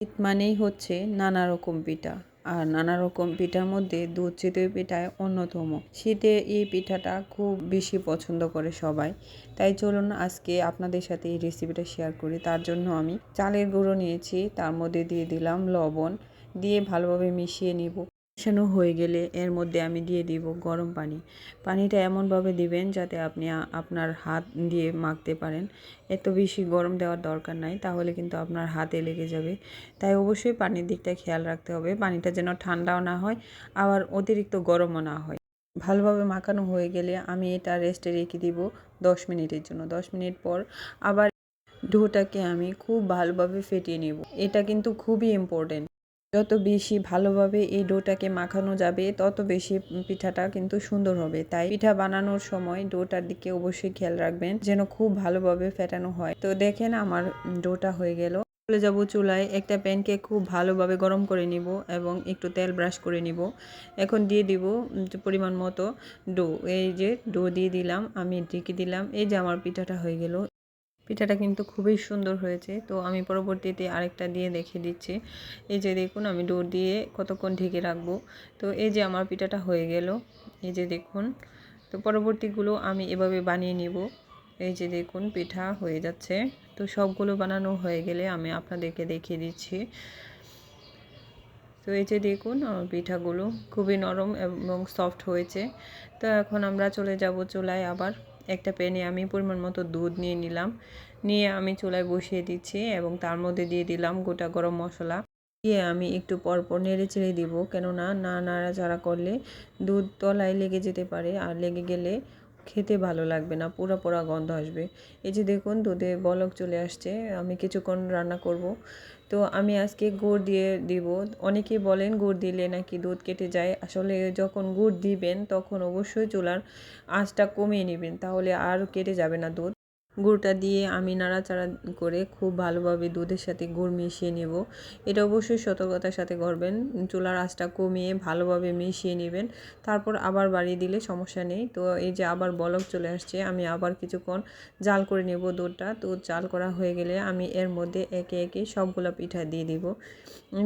শীত মানেই হচ্ছে নানা রকম পিঠা। আর নানা রকম পিঠার মধ্যে দুধ চিতই পিঠায় অন্যতম। শীতে এই পিঠাটা খুব বেশি পছন্দ করে সবাই। তাই চলুন আজকে আপনাদের সাথে এই রেসিপিটা শেয়ার করি। তার জন্য আমি চালের গুঁড়ো নিয়েছি, তার মধ্যে দিয়ে দিলাম লবণ। দিয়ে ভালোভাবে মিশিয়ে নিব। মেশানো হয়ে গেলে এর মধ্যে আমি দিয়ে দিব গরম পানি। পানিটা এমনভাবে দিবেন যাতে আপনি আপনার হাত দিয়ে মাখতে পারেন। এত বেশি গরম দেওয়ার দরকার নাই, তাহলে কিন্তু আপনার হাতে লেগে যাবে। তাই অবশ্যই পানির দিকটা খেয়াল রাখতে হবে, পানিটা যেন ঠান্ডাও না হয়, আবার অতিরিক্ত গরমও না হয়। ভালোভাবে মাখানো হয়ে গেলে আমি এটা রেস্টে রেখে দিব দশ মিনিটের জন্য। দশ মিনিট পর আবার ডোটাকে আমি খুব ভালোভাবে ফেটিয়ে নেব। এটা কিন্তু খুবই ইম্পর্টেন্ট যত বেশি ভালোভাবে এই ডোটাকে মাখানো যাবে, তত বেশি পিঠাটা কিন্তু সুন্দর হবে। তাই পিঠা বানানোর সময় ডোটার দিকে অবশ্যই খেয়াল রাখবেন, যেন খুব ভালোভাবে ফেটানো হয়। তো দেখেন আমার ডোটা হয়ে গেল। চলে যাব চুলায়। একটা প্যানকে খুব ভালোভাবে গরম করে নিব এবং একটু তেল ব্রাশ করে নিব। এখন দিয়ে দিব পরিমাণ মতো ডো। এই যে ডো দিয়ে দিলাম, আমি ঢেকে দিলাম। এই যে আমার পিঠাটা হয়ে গেল। পিঠাটা কিন্তু খুবই সুন্দর হয়েছে। তো আমি পরবর্তীতে আরেকটা দিয়ে দেখে দিচ্ছি। এই যে দেখুন, আমি ডোর দিয়ে কতক্ষণ ঢেকে রাখব। তো এই যে আমার পিঠাটা হয়ে গেল। এই যে দেখুন, তো পরবর্তীগুলো আমি এভাবে বানিয়ে নিব। এই যে দেখুন, পিঠা হয়ে যাচ্ছে। তো সবগুলো বানানো হয়ে গেলে আমি আপনাদেরকে দেখিয়ে দিচ্ছি। তো এই যে দেখুন, আমার পিঠাগুলো খুবই নরম এবং সফট হয়েছে। তো এখন আমরা চলে যাব চুলায় আবার। একটা প্যানে আমি পরিমাণ মতো দুধ নিয়ে নিলাম। নিয়ে আমি চুলায় বসিয়ে দিচ্ছি এবং তার মধ্যে দিয়ে দিলাম গোটা গরম মশলা। দিয়ে আমি একটু পরপর নেড়ে চেড়ে দিব। কেননা না নাড়াচাড়া করলে দুধ তলায় লেগে যেতে পারে। আর লেগে গেলে খেতে ভালো লাগবে না, পোড়া পোড়া গন্ধ আসবে। এই যে দেখুন, দুধে বলক চলে আসছে, আমি কিছুক্ষণ রান্না করব। তো আমি আজকে গুড় দিয়ে দিব। অনেকেই বলেন গুড় দিলে নাকি দুধ কেটে যায়। আসলে যখন গুড় দিবেন, তখন অবশ্যই চুলার আঁচটা কমিয়ে নেবেন, তাহলে আর কেটে যাবে না দুধ। গুড়টা দিয়ে আমি নাড়াচাড়া করে খুব ভালোভাবে দুধের সাথে গুড় মিশিয়ে নেব। এটা অবশ্যই সতর্কতার সাথে করবেন। চুলার আঁচটা কমিয়ে ভালোভাবে মিশিয়ে নেবেন। তারপর আবার বাড়িয়ে দিলে সমস্যা নেই। তো এই যে আবার বলক চলে আসছে, আমি আবার কিছুক্ষণ জাল করে নেব দুধটা। তো জাল করা হয়ে গেলে আমি এর মধ্যে একে একে সবগুলা পিঠা দিয়ে দিব।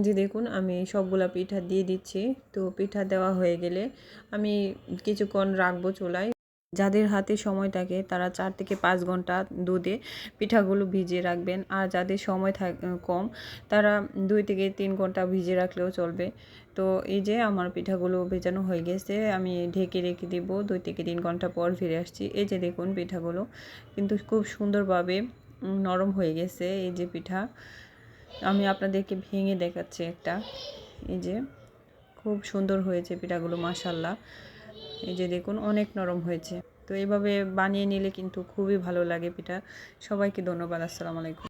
যে দেখুন, আমি সবগুলা পিঠা দিয়ে দিচ্ছি। তো পিঠা দেওয়া হয়ে গেলে আমি কিছুক্ষণ রাখব চুলায়। যাদের হাতে সময় থাকে, তারা চার থেকে পাঁচ ঘণ্টা দুধে পিঠাগুলো ভিজিয়ে রাখবেন। আর যাদের সময় থাক, কম, তারা দুই থেকে তিন ঘণ্টা ভিজিয়ে রাখলেও চলবে। তো এই যে আমার পিঠাগুলো ভেজানো হয়ে গেছে, আমি ঢেকে রেখে দিব। দুই থেকে তিন ঘণ্টা পর ফিরে আসছি। এই যে দেখুন পিঠাগুলো কিন্তু খুব সুন্দরভাবে নরম হয়ে গেছে এই যে পিঠা। আমি আপনাদেরকে ভেঙে দেখাচ্ছি একটা। এই যে খুব সুন্দর হয়েছে পিঠাগুলো মাসাল্লাহ এই যে দেখুন, অনেক নরম হয়েছে। তো এইভাবে বানিয়ে নিলে কিন্তু খুবই ভালো লাগে পিঠা। সবাইকে ধন্যবাদ, আসসালামু আলাইকুম।